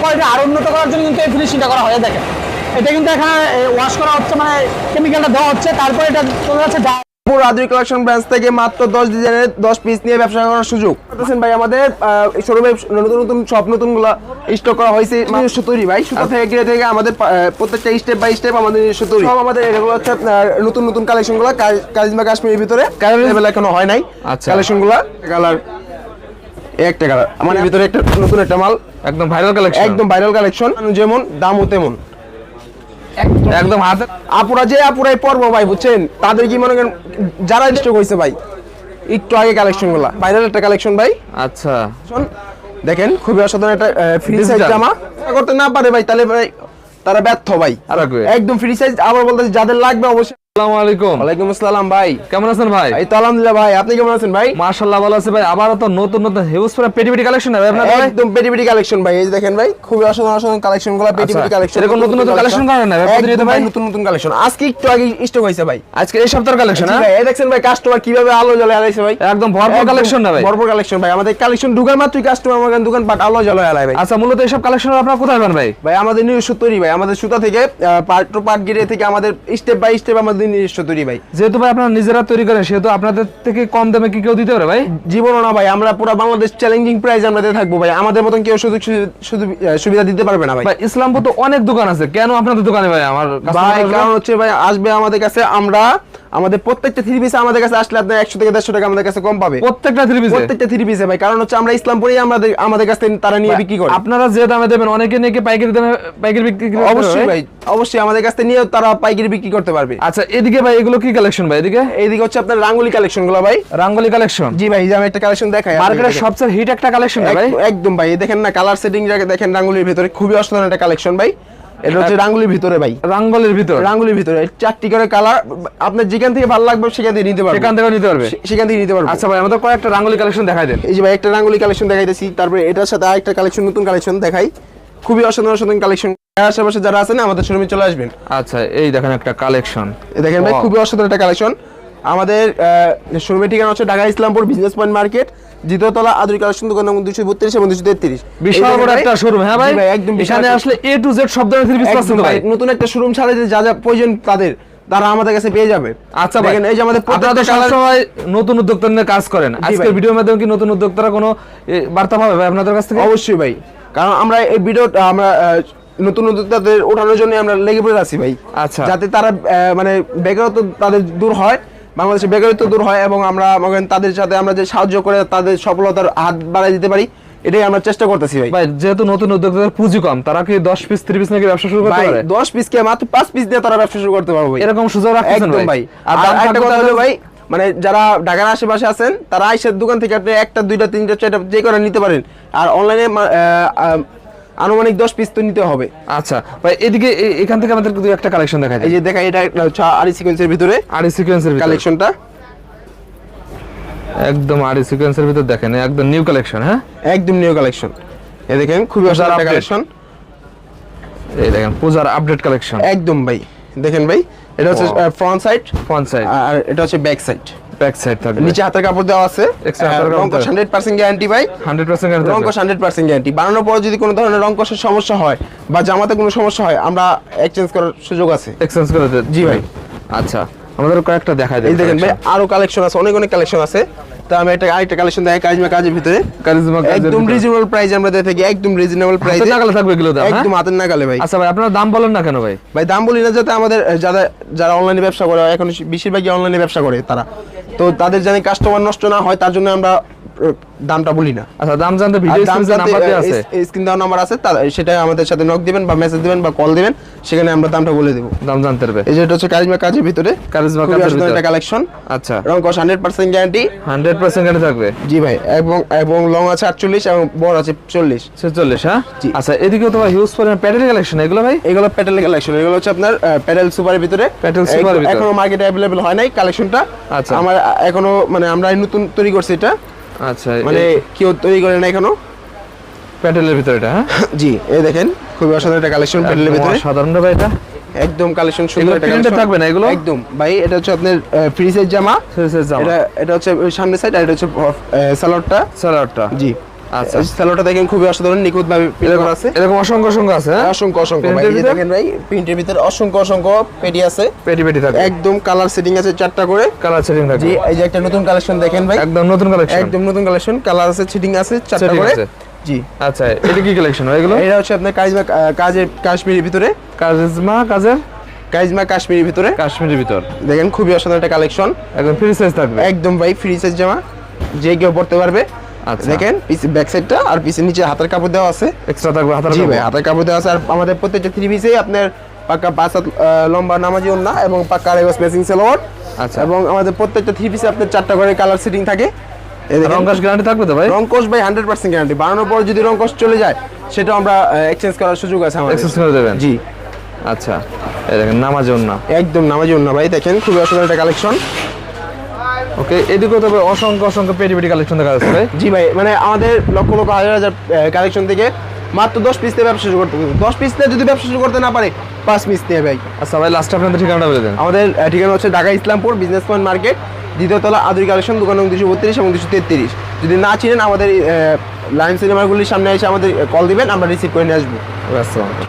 Quality আরও উন্নত করার জন্য কিন্তু এই ফিনিশিংটা করা হয় দেখেন। এটা কিন্তু এখানে ওয়াশ করা হচ্ছে মানে কেমিক্যালটা দেওয়া হচ্ছে তারপরে এটা চলে যাচ্ছে পুরো আদুরি কালেকশন ব্রাঞ্চ থেকে মাত্র দশ ডিজাইনের দশ পিস নিয়ে ব্যবসা করার সুযোগ। দেখছেন ভাই আমাদের শোরুমে নতুন নতুন সব নতুনগুলা স্টক করা হয়েছে নিজস্ব তৈরি ভাই। সুতো থেকে গিয়ে থেকে আমাদের প্রত্যেকটা স্টেপ বাই স্টেপ আমাদের নিজস্ব তৈরি সব আমাদের এগুলো হচ্ছে নতুন নতুন কালেকশনগুলা কারিজমা কাশ্মীরের ভিতরে কালার এখনও হয় নাই। আচ্ছা। কালেকশনগুলা কালার একটা কালার আমাদের ভিতরে একটা নতুন একটা মাল। একদম ভাইরাল কালেকশন একদম ভাইরাল কালেকশন যেমন দামও তেমন। একদম। হাতে আপুরা যে আপুরাই পর্ব ভাই বুঝছেন? তাদের কি মনে করেন যারা স্টক হয়েছে ভাই একটু আগে কালেকশনগুলা। ভাইরাল একটা কালেকশন ভাই। আচ্ছা। শোন, দেখেন খুবই অসাধারণ একটা ফ্রি সাইজ জামা। করতে না পারে ভাই তাহলে ভাই তারা ব্যর্থ ভাই। একদম ফ্রি সাইজ আবার বলতে যাদের লাগবে অবশ্যই আসসালামু আলাইকুম। ওয়ালাইকুম আসসালাম ভাই। কেমন আছেন ভাই? এই তো আলহামদুলিল্লাহ ভাই আপনি কেমন আছেন ভাই? মাশাআল্লাহ ভালো আছে ভাই। আবারও তো নতুন নতুন হিউজ পুরো পেটি পেটি কালেকশন হবে আপনাদের একদম পেটি পেটি কালেকশন ভাই এই যে দেখেন ভাই খুবই অসাধারণ অসাধারণ কালেকশনগুলা পেটি পেটি কালেকশন এরকম নতুন নতুন collection করেন না ভাই, প্রতিনিয়ত ভাই? ভাই? নতুন নতুন কালেকশন আজকে একটু আগে স্টক হয়েছে ভাই। আজকে এই সপ্তাহের কালেকশন হ্যাঁ? ভাই এই দেখছেন ভাই কাস্টমার কীভাবে আলো জ্বলে আলাইছে ভাই? একদম ভরপুর কালেকশন না ভাই ভরপুর কালেকশন ভাই। আমাদের কালেকশন ঢুকার মাত্রই কাস্টমার দোকান পাট আলো জ্বলে আলাই ভাই। আচ্ছা মূলত কালেকশন আপনারা কোথায় পান ভাই? ভাই আমাদের নিজস্ব তৈরি ভাই। আমাদের সুতা থেকে পার্ট টু পার্ট গিরে থেকে আমাদের স্টেপ বাই স্টেপ আমাদের নিজস্ব তৈরি ভাই। যেহেতু ভাই আপনারা নিজেরা তৈরি করেন সেহেতু আপনাদের থেকে কম দামে কি কেউ দিতে পারে ভাই? জীবন না ভাই আমরা পুরো বাংলাদেশ চ্যালেঞ্জিং প্রাইস আমরা দিয়ে থাকব ভাই। আমাদের মতন কেউ সুযোগ সুবি- সুবিধা দিতে পারবে না ভাই। ইসলামপুর তো অনেক দোকান আছে কেন আপনাদের দোকানে ভাই? আমার ভাই? কারণ হচ্ছে ভাই আসবে আমাদের কাছে আমরা আমাদের প্রত্যেকটা থ্রি পিস আমাদের কাছে আসলে আপনার একশো থেকে দেড়শো টাকা আমাদের কাছে কম পাবে। প্রত্যেকটা থ্রি পিসে প্রত্যেকটা থ্রি পিসে ভাই কারণ হচ্ছে আমরা ইসলামপুরেই আমাদের আমাদের কাছ তারা নিয়ে বিক্রি করে। আপনারা যে দামে দেবেন অনেকে নাকি পাইকারি দামে পাইকারি বিক্রি করে অবশ্যই ভাই? অবশ্যই আমাদের কাছ নিয়ে তারা পাইকারি বিক্রি করতে পারবে। আচ্ছা এদিকে ভাই এগুলো কি কালেকশন ভাই এদিকে? এইদিকে হচ্ছে আপনার রাঙ্গুলি কালেকশনগুলো ভাই। রাঙ্গলি কালেকশন জি ভাই যে আমি একটা কালেকশন দেখাই মার্কেটের সবচেয়ে হিট একটা কালেকশন ভাই? একদম ভাই দেখেন না কালার সেটিং দেখেন রাঙ্গুলির ভিতরে খুবই অসাধারণ একটা কালেকশন ভাই। এটা হচ্ছে রাঙ্গুলির ভিতরে ভাই। রাঙ্গলের ভিতর? রাঙ্গুলির ভিতরে। চারটি করে কালার আপনার যেখান থেকে ভালো লাগবে সেখান থেকে নিতে পারবেন সেখান থেকে নিতে পারবে? সেখান থেকে নিতে পারবেন আচ্ছা ভাই আমাদের কয়েকটা রাঙ্গলি কালেকশন দেখাই দেন। এই যে ভাই একটা রাঙ্গুলি কালেকশন দেখাইতেছি। তারপরে এটার সাথে আরেকটা কালেকশন নতুন কালেকশন দেখাই। খুবই অসাধারণ অসাধারণ কালেকশন। আশেপাশে যারা আছেন আমাদের শোরুমে চলে আসবেন। আচ্ছা এই দেখেন একটা কালেকশন। দেখেন ভাই খুবই অসাধারণ একটা কালেকশন। আমাদের শোরুমের ঠিকানা হচ্ছে Dhaka Islampur business point market. দ্বিতীয় তলা আদুরি কালেকশন দোকান নম্বর দুশো বত্রিশ এবং দুশো তেত্রিশ। বিশাল বড় একটা শোরুম হ্যাঁ ভাই? একদম এখানে আসলে এ টু জেড সব ধরনের একদম পাচ্ছেন ভাই, নতুন একটা শোরুম ছাড়া যা যা প্রয়োজন তাদের তারা আমাদের কাছে পেয়ে যাবে। আচ্ছা দেখেন এই যে আমাদের আপনারা সবসময় নতুন উদ্যোক্তা নিয়ে কাজ করেন। আজকের। ভিডিওর মাধ্যমে কি নতুন উদ্যোক্তারা কোনো বার্তা পাবে ভাই আপনাদের কাছ থেকে? অবশ্যই ভাই কারণ আমরা এই ভিডিও আমরা নতুন উদ্যোক্তাদের ওঠানোর জন্য আমরা লেগে পড়ে আছি ভাই। আচ্ছা। যাতে তারা মানে বেকারত্ব তাদের দূর হয় বাংলাদেশে বেকারত্ব দূর হয় এবং আমরা মনে তাদের সাথে আমরা যে সাহায্য করে তাদের সফলতার হাত বাড়াই দিতে পারি এটাই আমরা চেষ্টা করতেছি ভাই। ভাই যেহেতু নতুন উদ্যোক্তাদের পুঁজি কম তারা কি দশ পিস থ্রি পিস নাকি ব্যবসা শুরু করতে পারে? দশ পিস কে মাত্র পাঁচ পিস দিয়ে তারা ব্যবসা শুরু করতে পারবে এরকম সুযোগ রাখছেন একদম ভাই? আর একটা কথা হলো ভাই মানে যারা ঢাকার আশেপাশে আছেন তারা আইসের দোকান থেকে আপনি একটা দুইটা তিনটা চারটা যে করে নিতে পারেন। আর অনলাইনে আনুমানিক দশ পিস তো নিতে হবে। আচ্ছা ভাই এদিকে এখান থেকে আমাদের দুই একটা কালেকশন দেখা এই যায় যে দেখা এটা একটা হচ্ছে আরি সিকোয়েন্সের ভিতরে আর সিকোয়েন্সের কালেকশনটা একদম আর সিকোয়েন্সের ভিতর দেখেন একদম নিউ কালেকশন হ্যাঁ? একদম নিউ কালেকশন এই দেখেন খুবই অসাধারণ। কালেকশন এই দেখেন পূজার আপডেট কালেকশন একদম ভাই। দেখেন ভাই এটা হচ্ছে ফ্রন্ট সাইড ফ্রন্ট সাইড আর এটা হচ্ছে ব্যাক সাইড ব্যাক সাইড থাকবে। নিচে হাতের কাপড় দেওয়া আছে। Extra হাতের কাপড় রঙ্কশ দেওয়া। হান্ড্রেড পার্সেন্ট গ্যারান্টি ভাই। 100% রঙ্কশ হান্ড্রেড পার্সেন্ট গ্যারান্টি বানানোর পর যদি কোনো ধরনের রঙ্কশের সমস্যা হয় বা জামাতে কোনো সমস্যা হয় আমরা এক্সচেঞ্জ করার সুযোগ আছে। এক্সচেঞ্জ করা জি ভাই। আচ্ছা আমাদের কয়েকটা দেখাই এই দেখেন ভাই আরও কালেকশন আছে অনেক অনেক কালেকশন আছে। তো আমি একটা আরেকটা কালেকশন দেখাই কাজমা কাজের ভিতরে। কারিজমা একদম রিজনেবল প্রাইস আমরা দিয়ে থাকি একদম রিজনেবল প্রাইসে নাগালে থাকবে এগুলো দাম হ্যাঁ? একদম হাতের নাগালে ভাই। আচ্ছা ভাই আপনারা দাম বলেন না কেন ভাই? ভাই দাম বলি না যাতে আমাদের যারা যারা অনলাইনে ব্যবসা করে এখন বেশিরভাগই অনলাইনে ব্যবসা করে তারা। তো তাদের জানি কাস্টমার নষ্ট না হয় তার জন্য আমরা দামটা বলি না। আচ্ছা দাম জানতে ভিডিও নাম্বার দেওয়া আছে। এই স্ক্রিন দেওয়া নাম্বার আছে সেটা আমাদের সাথে নক দিবেন বা মেসেজ দিবেন বা কল দিবেন সেখানে আমরা দামটা বলে দেব। দাম জানতে পারবে এই যে এটা হচ্ছে কারিজমা কাজের ভিতরে কারিজমা কাজের ভিতরে। একটা কালেকশন আচ্ছা। রং কস হান্ড্রেড পার্সেন্ট গ্যারান্টি 100% গাড়ি থাকবে? জি ভাই এবং এবং লং আছে আটচল্লিশ এবং বড় আছে চল্লিশ। 46 হ্যাঁ। আচ্ছা এদিকে তো ভাই হিউজ পরিমাণ প্যাডেল কালেকশন এগুলো ভাই? এগুলো প্যাটেল কালেকশন এগুলো হচ্ছে আপনার প্যাটেল সুপারের ভিতরে। এক- ভিতরে। এখনও মার্কেটে অ্যাভেলেবল হয় নাই কালেকশনটা আচ্ছা। আমার এখনও মানে আমরা নতুন তৈরি করছি এটা। আচ্ছা মানে কেউ তৈরি করে না এখনও? প্যাডেলের ভিতরে এটা হ্যাঁ? জি এই দেখেন খুবই অসাধারণ একটা কালেকশন প্যাটেলের ভিতরে। সাধারণ ভাই এটা। একদম কালেকশন সুন্দর একটা কালেকশন থাকবে না এগুলো? একদম ভাই এটা হচ্ছে আপনার ফ্রি সাইজ জামা। Size জামা। এটা এটা হচ্ছে সামনে সামনের সাইড আর এটা হচ্ছে সালোয়ারটা। সালোয়ারটা। জি। আচ্ছা। স্যালোটা দেখেন খুবই অসাধারণ নিখুঁত ভাবে এরকম আছে। এরকম অসংখ্য অসংখ্য আছে হ্যাঁ? অসংখ্য অসংখ্য। ভাই এই দেখেন ভাই প্রিন্টের ভিতরে অসংখ্য অসংখ্য পেটি আছে। পেটি পেটি থাকে। একদম কালার সেটিং আছে চারটা করে। কালার সেটিং থাকে। জি এই যে একটা নতুন কালেকশন দেখেন ভাই। একদম নতুন কালেকশন একদম নতুন কালেকশন কালার আছে সেটিং আছে চারটা করে। জি। আচ্ছা এটা কি কালেকশন হয় এগুলো? এটা হচ্ছে আপনার কারিজমা আহ, কাজের কাশ্মীরের ভিতরে। কাজমা কাজের? কারিজমা কাশ্মীরের ভিতরে। কাশ্মীরের ভিতর। দেখেন খুবই অসাধারণ একটা কালেকশন একদম ফ্রি সাইজ থাকবে। একদম ভাই ফ্রি সাইজ জামা। যে কেউ পড়তে পারবে। দেখেন পিছে ব্যাক সাইডটা আর পিছে নিচে হাতের কাপড় দেওয়া আছে। এক্সট্রা থাকবে হাতার জি। ভাই হাতের কাপড় দেওয়া আছে। আর আমাদের প্রত্যেকটা থ্রি পিসে আপনার পাক্কা পাঁচ হাত লম্বা নামাজি ওন্না এবং পাক্কা আড়াই স্পেসিং সেলোয়ার আচ্ছা। এবং আমাদের প্রত্যেকটা থ্রি পিসে আপনার চারটা করে কালার সেটিং থাকে। এই দেখেন। রং কাজ গ্যারান্টি থাকবে তো ভাই? রংকশ ভাই হান্ড্রেড পার্সেন্ট গ্যারান্টি বানানোর পর যদি রংকশ চলে যায় সেটা আমরা এক্সচেঞ্জ করার সুযোগ আছে আমাদের। এক্সেস করে দেবেন? জি। আচ্ছা। এই দেখেন নামাজ না একদম নামাজি ওন্না ভাই দেখেন খুবই অসাধারণ একটা কালেকশন ওকে এদিকে তবে অসংখ্য অসংখ্য পেটি পেটি কালেকশন দেখা যাচ্ছে ভাই। জি ভাই মানে আমাদের লক্ষ লক্ষ হাজার হাজার কালেকশন থেকে মাত্র দশ পিস দিয়ে ব্যবসা শুরু করতে দশ পিস দিয়ে যদি ব্যবসা শুরু করতে না পারে পাঁচ পিস দিয়ে ভাই। আচ্ছা ভাই লাস্টে আপনাদের ঠিকানাটা বলে দেন। আমাদের ঠিকানা হচ্ছে Dhaka Islampur business point market দ্বিতীয়তলা Aduri collection দোকান নং দুশো বত্রিশ এবং দুশো তেত্রিশ। যদি না চিনেন আমাদের লাইন সিনেমাগুলির সামনে এসে আমাদের কল দিবেন আমরা রিসিভ করে নিয়ে আসব।